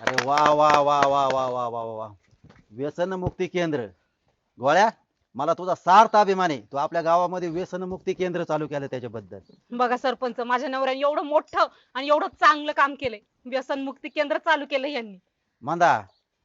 अरे वा वा वा वा वा वा वा वा. व्यसन मुक्ती केंद्र. गोळ्या मला तुझा सार्थ अभिमान आहे. तू आपल्या गावामध्ये व्यसन मुक्ती केंद्र चालू केलं त्याच्याबद्दल. बघा सरपंच माझ्या नवऱ्याने एवढं मोठं आणि एवढं चांगलं काम केलंय. व्यसन मुक्ती केंद्र चालू केलं यांनी. मंदा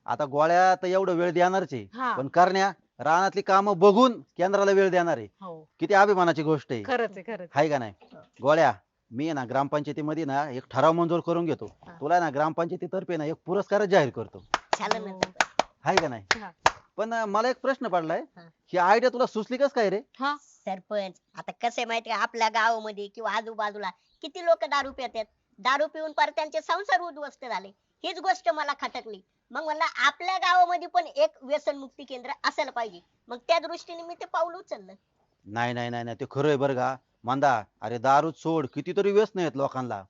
आता गोळ्या तर एवढं वेळ देणारच आहे. पण करण्या रानातली कामं बघून केंद्राला वेळ देणार आहे. हो. किती अभिमानाची गोष्ट आहे. खरंच आहे खरंच हाय का नाही? गोळ्या मी आहे ना ग्रामपंचायतीमध्ये ना एक ठराव मंजूर करून घेतो. हा. तुला ना ग्रामपंचायतीतर्फे ना एक पुरस्कार जाहीर करतो. ना. हो. का नाही? हा. पण अं, मला एक प्रश्न पडलाय. हा. ही आयडिया तुला सुचली कस काय रे? हा. सरपंच आता कसं आहे माहिती का? आपल्या गावामध्ये किंवा आजूबाजूला किती लोक दारू पितात? दारू पिऊन पर त्यांचे संसार उद्ध्वस्त झाले. हीच गोष्ट मला खटकली. मग म्हणलं आपल्या गावामध्ये पण एक व्यसन मुक्ती केंद्र असायला पाहिजे. मग त्या दृष्टीने मी ते पाऊल उचललं. नाही नाही नाही नाही. ते खरं आहे बरं का. मांदा अरे दारू सोड कितीतरी व्यसन आहेत लोकांना.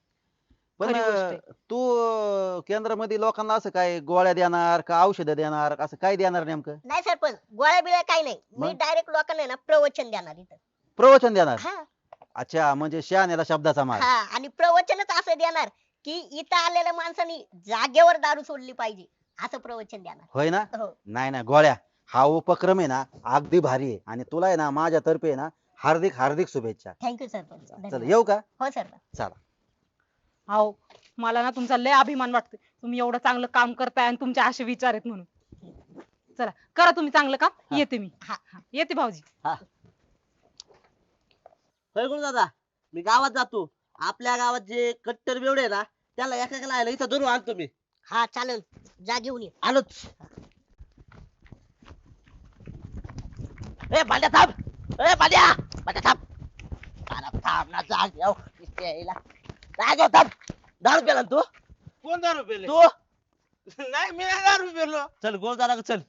पण खरी गोष्ट अं, आहे. तू अं, केंद्रामध्ये लोकांना असं काय गोळ्या देणार का औषधं देणार? असं काय देणार नेमकं? नाही सरपंच गोळ्या बिळ्या काही नाही. मी मग? डायरेक्ट लोकांना आहे ना प्रवचन देणार इथं. प्रवचन देणार? हा. अच्छा म्हणजे शहाण्याला शब्दाचा मार. हा आणि प्रवचनच असं देणार की इथं आलेल्या माणसांनी जागेवर दारू सोडली पाहिजे असं प्रवचन देणार. होय ना? हो. नाही ना गोळ्या. हा उपक्रम आहे ना अगदी भारी आहे. आणि तुला आहे ना माझ्यातर्फे आहे ना हार्दिक हार्दिक शुभेच्छा. थँक्यू सरपंच चल धन्यवाद. येऊ का? हो सरपंच चला. हो मला ना तुमचा लय अभिमान वाटतोय. तुम्ही एवढं चांगलं काम करताय आणि तुमचे असे विचार आहेत म्हणून. चला करा तुम्ही चांगलं काम. हा. येते मी. हा. हा, येते भाऊजी. होय गुरु दादा मी गावात जातो. आपल्या गावात जे कट्टर बेवडे आहे ना त्याला एका एका लायला इथं धरून आणतो मी. हा चालेल. जा घेऊन ये. आलोच. ए भांड्या थांब. ए भांड्या! भांड्या थांब अरे थांब ना जाग येऊ. यायला. जाग येऊ थांब. दारू प्याला ना तू. कोण दारू पेले तू. नाही मी नाही दारू पेलो चल गोळ दादा चल.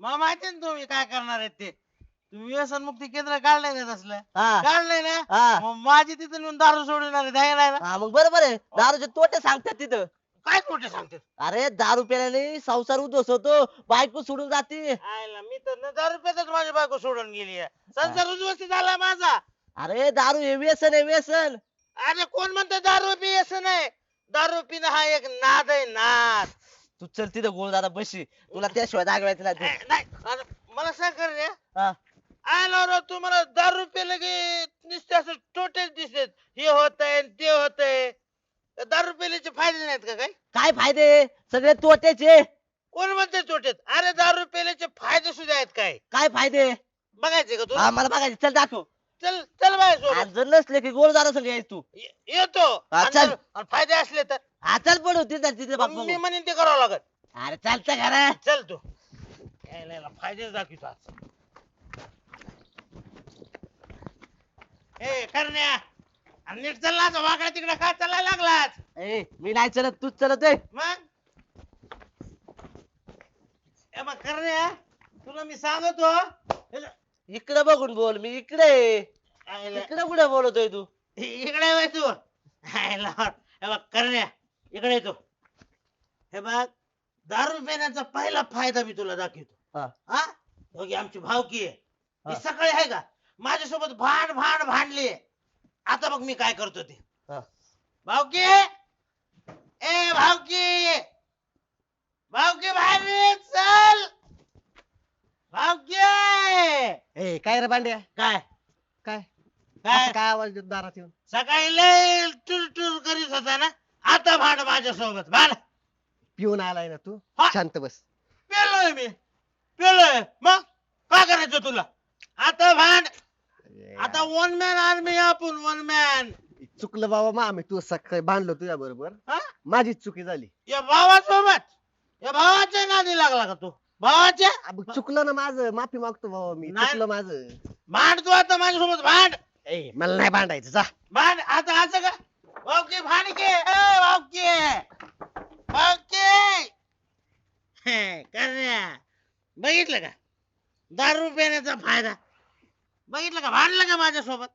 मला माहिती ना तुम्ही काय करणार आहेत ते. तुम्ही व्यसन मुक्ती केंद्र काढलंय ना तसलं? हा. काढलंय ना? हा. मग माझी तिथं नेऊन दारू सोडणार आहे द्यायला हा मग बरोबर आहे. दारूचे तोटे सांगतात तिथं. काय खोटे सांगते अरे दारू प्याल्याने संसार उद्ध्वस्त होतो. बायको सोडून जाते. आयला मी तर न दारू पेतच माझी बायको सोडून गेली आहे. संसार उद्ध्वस्त झाला माझा. अरे दारू हे व्यसन आहे व्यसन. अरे कोण म्हणतो दारू पी असं नाही दारू पिणं हा एक नाद आहे नाद. तू चल तिथं गोळ दादा बशी. तुला त्याशिवाय दाखवायचं नाही ए, नाही अरे मला सांग कर रे. हा. आयला राव तुम्हाला दारू पेलं की नुसते असं टोटेच दिसत हे होतंय ते होतंय. दारू पेल्याचे फायदे नाहीत का काही? काय फायदे? सगळे तोटेचे कोण म्हणते तोटेत? अरे दारू पेल्याचे फायदे सुद्धा आहेत काय? काय फायदे? बघायचे का तू? हा मला बघायचे. चल दाखव. चल चल बाय आज सोबत जर नसले की गोळ दादा संग यायच तू. ये- येतो. हा, आणि चल. जर- आणि फायदे असले तर? हा चल पडू तिथे तिथे मग मी. म्हणेन ते करावं लागत अरे चालतं खरं चल तू. यायला याला फायदेच दाखवतो आज. ए करण्या. आणि नीट चालला आता वाकडा तिकडे का चालायला लागलाच ए मी नाही चलत तूच चलत आहे मग? ए मग करण्या तुला मी सांगतो. इकडे बघून बोल मी इकडे आहे. आयला- इकडे कुठे बोलतोय तू? इकडे वळ तू. आयला, हे बघ करण्या इकडे येतो हे बघ दारू पिण्याचा पहिला फायदा मी तुला दाखवतो. हा. हा? दोघी आमची भावकी आहे. हा. ही. सकाळी आहे का? माझ्यासोबत भांड भांड भांडली आता बघ मी काय करतो ते. हा. भावकी! ए भावकी! भावकी बाहेर ये, चल! भावकी! ए काय रे बांड्या काय? काय? काय? असं काय आवाज देतो दारात येऊन? सकाळी लय टूर टूर करीत होता ना? आता भांड माझ्यासोबत. भांड! पिऊन आलाय ना तू? हा. शांत बस. पेलोय मी. पेलोय. मग? काय करायचं तुला? आता भांड! आता वन मॅन आर्मी आपण वन मॅन चुकलं बाबा मा आम्ही तू सकाळी बांधलो तुझ्या बरोबर. हा? माझीच चुकी झाली. या भावासोबत. या भावाच्या नादी लागला का तू? भावाच्या? चुकलं ना माझं. माफी मागतो बाबा मी. नाही. चुकलं माझं. भांड तू आता माझ्यासोबत भांड. ए मला नाही भांडायचं. जा. भांड आता असं का? भावकी भांड के. ए भावकी भावकी हे, करण्या बघितलं का? दारू पिण्याचा फायदा. बघितलं का? भांडलं का माझ्यासोबत?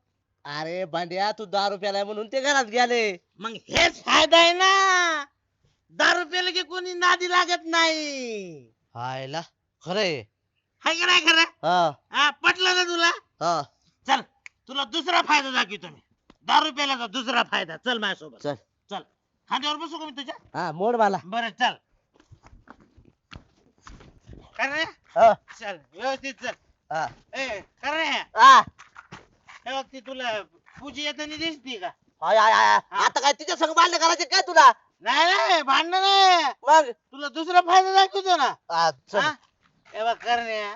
अरे भांड्या तू दारू प्यालाय म्हणून ते घरात गेले. मग हेच फायदा आहे ना? दारू पिलं की कोणी नादी लागत नाही? हायला खरंय. हाय का नाही खरं? हा. हा पटलं ना तुला? हा. चल तुला दुसरा फायदा दाखवतो मी. दारू प्यायला दुसरा फायदा. चल माझ्यासोबत. चल. चल. खांद्यावर बसू का मी तुझ्या? हा मोड मला. बरं चल. हा, चल व्यवस्थित चल. हा, ए करण्या. हे. बघ ती तुला पूजी येताना दिसती का? हाय, हाय, हाय. आता काय तिच्या संग भांडण करायचे काय तुला? नाही नाही भांडण नाही. मग? तुला दुसरा फायदा दाखवतो ना. हा, चल. हा? हे बघ करण्या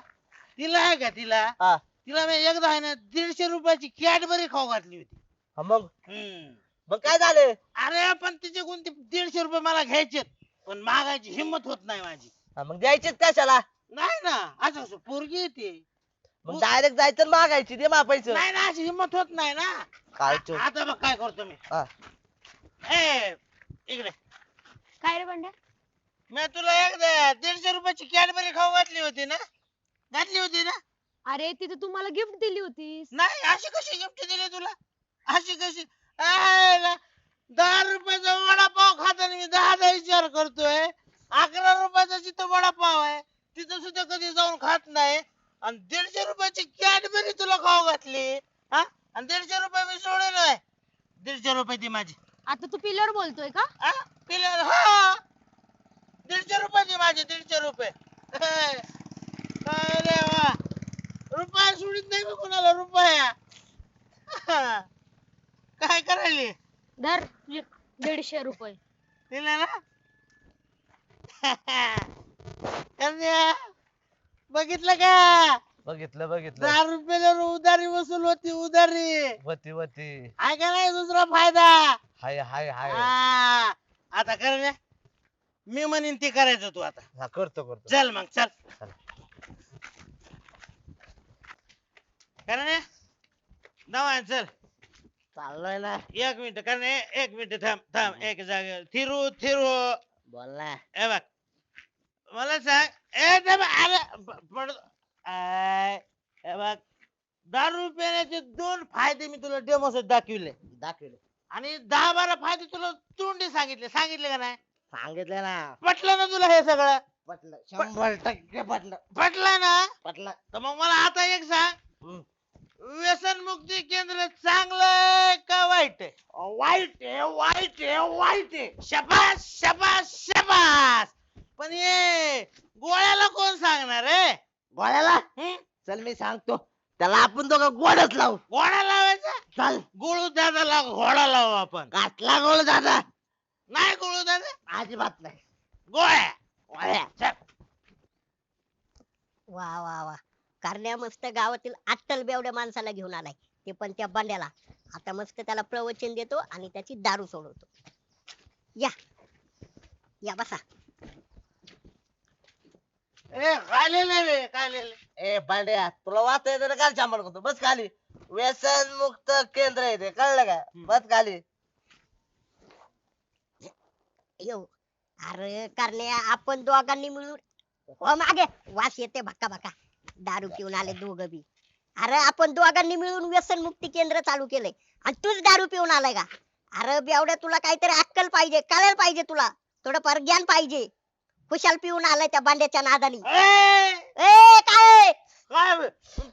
तिला आहे का तिला? हा, तिला मी एकदा आहे ना दीडशे रुपयाची कॅडबरी खाऊ घातली होती. हा, मग? हम्म. मग काय झालं? अरे पण तिचे कोणते दीडशे रुपये मला घ्यायचे पण मागायची हिंमत होत नाही माझी. हा, मग द्यायचीच कशाला? नाही ना असं असं पोरगी येते डायरेक्ट जायचं आणि मागायची दे मापायचं. नाही ना अशी हिंमत होत नाही ना. काय चोर. आता बघ काय करतो मी. हा. ए इकडे. काय रे बंड्या मी तुला एकदा दीडशे रुपयाची कॅडबरी खाऊ घातली होती ना? घातली होती ना? अरे तिथे तुम्हाला गिफ्ट दिली होतीस. नाही अशी कशी गिफ्ट दिली तुला? अशी कशी? आय ला, दहा रुपयाचा वडापाव खाताना मी दहाचा विचार करतोय. अकरा रुपयाचा जिथं वडापाव आहे तिथं सुद्धा कधी जाऊन खात नाही. आणि दीडशे रुपयाची कॅडबरी तुला खाऊ घातली हा? आणि दीडशे रुपये मी सोडले दीडशे रुपये ती माझी. आता तू पिलर बोलतोय का? हा? पिलर हा. दीडशे रुपये ती माझी दीडशे रुपये. हे, काय रे वा? रुपया सोडित नाही मी कुणाला रुपया. हा. काय करायली? धर दीडशे रुपये. दिले ना? कन्या, बघितलं का? बघितलं बघितलं. दहा रुपयाला उधारी वसूल होती उधारी. वती वती आहे का नाही दुसरा फायदा? हाय हाय हाय. हा. आता कर मी म्हणीन ते करायचं तू आता. हा करतो करतो. चल मग चल. करणे दवा चल. चाललोय ना. एक मिनिट करणे एक मिनिट थांब थांब. एक जागे थिरू थिरू. बोल ना. ए बघ. मला सांग अरे दारू पिण्याचे दोन फायदे मी तुला डेमोस दाखविले दाखवले आणि दहा बारा फायदे तुला तोंडी सांगितले सांगितले का नाही सांगितलं ना पटलं ना तुला हे सगळं पटलं शंभर टक्के पटलं पटलं ना पटलं तर मग मला आता एक सांग. व्यसन मुक्ती केंद्र चांगलं आहे का वाईट आहे वाईट आहे वाईट आहे वाईट आहे शबास शबास शबास पण हे गोळ्याला कोण सांगणार आहे गोळ्याला? हं? चल मी सांगतो. त्याला आपण दोघं गोडच लावू. घोडा लावायचा? चल. गुळू दादाला घोडा लावू आपण. घातला गोळ दादा. नाही गुळू दादा? अजिबात नाही. गोळ्या. गोळ्या. चल. वा वा वा. कारण्या मस्त गावातील अट्टल बेवड्या माणसाला घेऊन आलाय. ते पण त्या बंड्याला. आता मस्त त्याला प्रवचन देतो आणि त्याची दारू सोडवतो. या. या बसा. ए काय लिहिलंय बे? काय लिहिलंय ए पांड्या तुला वाचता येतं ना काल शंभर करतो. बस खाली. व्यसन मुक्त केंद्र आहे ते. कळलं का? बस खाली. यो अरे कारण्या आपण दोघांनी मिळून हो मागे. वास येते भक्का भक्का. दारू पिऊन आले दोघं बी. अरे आपण दोघांनी मिळून व्यसन मुक्ती केंद्र चालू केलंय. आणि तूच दारू पिऊन आलाय का? अरे बेवड्या तुला काहीतरी अक्कल पाहिजे कळायला पाहिजे तुला. थोडंफार ज्ञान पाहिजे. खुशाल पिऊन आलाय त्या बांड्याच्या नादानी. ए, ए काय काय? बे?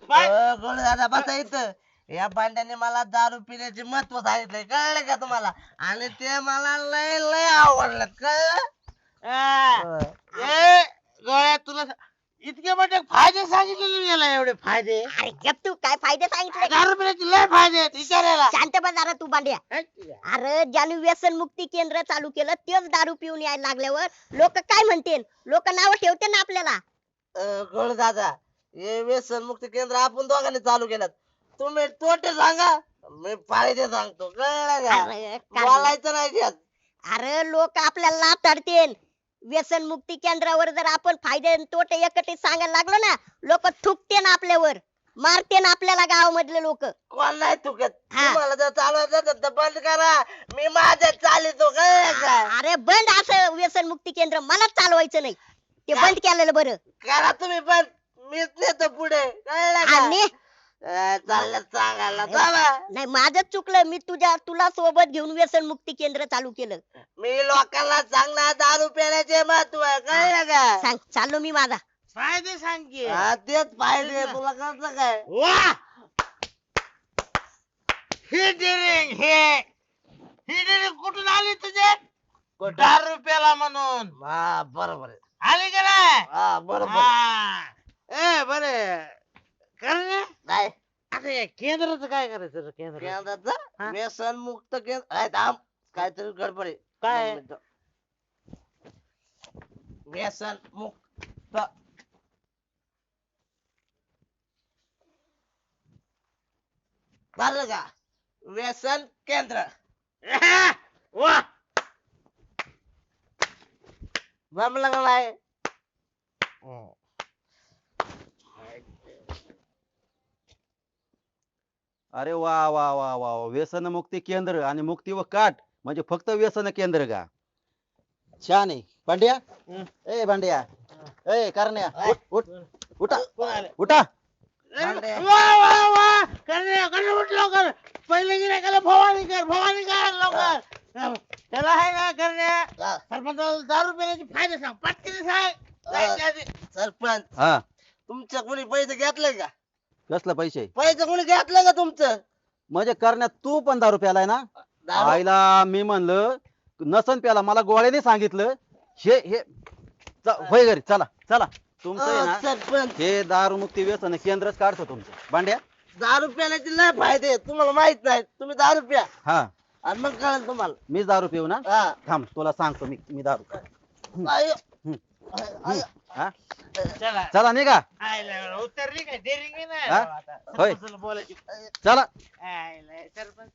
काय? गोळ दादा बसा इथं. या पांड्याने मला दारू पिण्याचे महत्त्व सांगितलंय. कळलं का तुम्हाला? आणि ते मला लय लय आवडलं कळलं इतके मोठे फायदे सांगितलेले मी याला एवढे फायदे? अरे गप तू काय फायदे सांगितले? दारू पिण्याचे लय फायदे आहेत विचारायला. शांत बस जरा तू बांड्या? अरे ज्याने व्यसन मुक्ती केंद्र चालू केलं तेच दारू पिऊन यायला लागल्यावर लोक काय म्हणतील? लोक नाव ठेवते ना आपल्याला? गोळ दादा हे व्यसन मुक्ती केंद्र आपण दोघांनी चालू केलं तुम्ही तोटे सांगा मी फायदे सांगतो. कळलं का? अरे काय- बोलायचं नाही त्यात. अरे लोक आपल्याला तडतील व्यसन मुक्ती केंद्रावर जर आपण फायदे आणि तोटे एकटे सांगायला लागलो ना लोक थुकते ना आपल्यावर. मारते ना आपल्याला गावामधले लोक. कोण नाही चुकत हा. तुम्हाला जर चालवायचं असेल तर बंद करा. मी माझ्या चालितो कळलं का? अरे बंद असं व्यसन मुक्ती केंद्र मला चालवायचं नाही. ते? बंद केलेलं बरं. करा तुम्ही पण मीच नेतो पुढे. कळलं का? आणि अं, चाललं सांगायला चला नाही माझं चुकलं. मी तुझ्या तुला सोबत घेऊन व्यसन मुक्ती केंद्र चालू केलं. मी लोकांना सांगणार दारू पिण्याचे महत्त्व कळलं का? सांग चाललो मी माझा. फायदे सांग की. हा, तेच पाहिजे तुला कळतं काय? वा! ही डिरिंग हे. ही डिरिंग कुठून आली तुझे? कुठं? दारू प्याला म्हणून. हा बरोबर आहे. आली का नाही? हा बरोबर हा. ए बरे. करणे? काय आता या केंद्राचं काय करायचं रे केंद्र हा? केंद्राचं? व्यसन मुक्त केंद्र. आहे, थांब. काहीतरी गडबड आहे. काय? दोन मिनिटं. व्यसन मुक्त झालं का? व्यसन केंद्र. वा! जमलं का नाही अरे वा वा वा वा वा. व्यसनमुक्ती केंद्र आणि मुक्ती व काट म्हणजे फक्त व्यसन केंद्र का? छान आहे. भांड्या? ए भांड्या. ए करण्या. उठ उठ. भांडे. वा वा वा. करणे करणे उठ लवकर. पहिले गिरायकाला फवारणी कर फवारणी कर लवकर. त्याला आहे ना करणे हा, सरपंच दारू पिण्याचे फायदे सांग. पटकन सांग. सरपंच. हा तुमच्या कोणी पैसे घेतले का? कसलं पैसे? पैसे कोणी घेतलं का तुमचं? म्हणजे करण्यात तू पण दारू प्यालाय ना? दारू? आईला मी म्हणलं नसन प्याला मला गोळ्याने सांगितलं. हे हे च- होय घरी चला चला. तुमचं आहे अ, ना सरपंच. हे दारू मुक्ती व्यसन केंद्रच काढतो तुमचं. भांड्या? दारू प्यायचे लय फायदे आहेत. तुम्हाला माहीत नाही. तुम्ही दारू प्या. हा. आणि मग कळेल तुम्हाला. मीच दारू पिऊ ना? हा. थांब तुला सांगतो मी मी दारू आयो. हा? चला. चला निघा. आयला उतरली काय नाही हा? आता होय. सरपंचाला बोलायची. चला. आयला सरपंच.